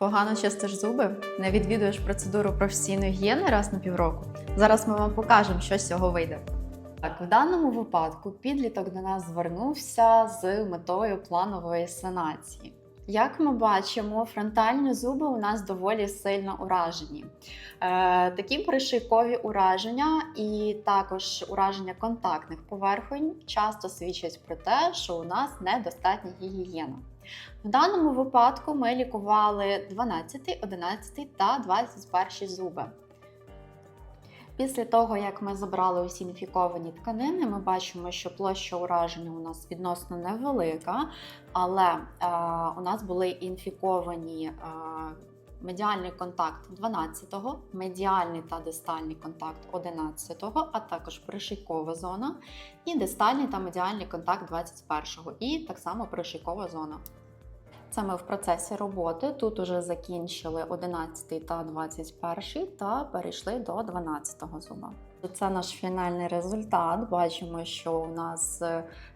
Погано чистиш зуби, не відвідуєш процедуру професійної гігієни раз на півроку. Зараз ми вам покажемо, що з цього вийде. Так, в даному випадку підліток до нас звернувся з метою планової санації. Як ми бачимо, фронтальні зуби у нас доволі сильно уражені. Е, такі пришийкові ураження і також ураження контактних поверхонь часто свідчать про те, що у нас недостатня гігієна. В даному випадку ми лікували 12, 11 та 21 зуби. Після того, як ми забрали усі інфіковані тканини, ми бачимо, що площа ураження у нас відносно невелика, але е, у нас були інфіковані е, медіальний контакт 12-го, медіальний та дистальний контакт 11-го, а також пришийкова зона, і дистальний та медіальний контакт 21-го, і так само пришийкова зона. Це ми в процесі роботи. Тут уже закінчили 11 та 21 та перейшли до 12 зуба. Це наш фінальний результат. Бачимо, що у нас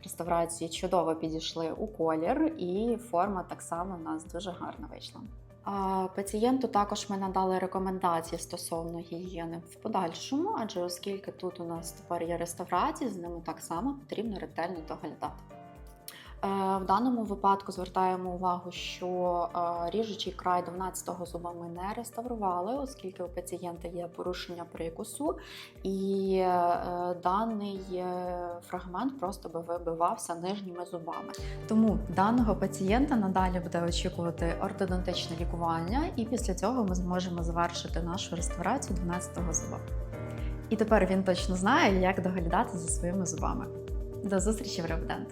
реставрації чудово підійшли у колір, і форма так само у нас дуже гарно вийшла. А Пацієнту також ми надали рекомендації стосовно гігієни в подальшому, адже оскільки тут у нас тепер є реставрації, з ними так само потрібно ретельно доглядати. Е, В даному випадку звертаємо увагу, що е, ріжучий край 12-го зуба ми не реставрували, оскільки у пацієнта є порушення прикусу, і е, даний фрагмент просто би вибивався нижніми зубами. Тому даного пацієнта надалі буде очікувати ортодонтичне лікування, і після цього ми зможемо завершити нашу реставрацію 12-го зуба. І тепер він точно знає, як доглядати за своїми зубами. До зустрічі в Ревдент!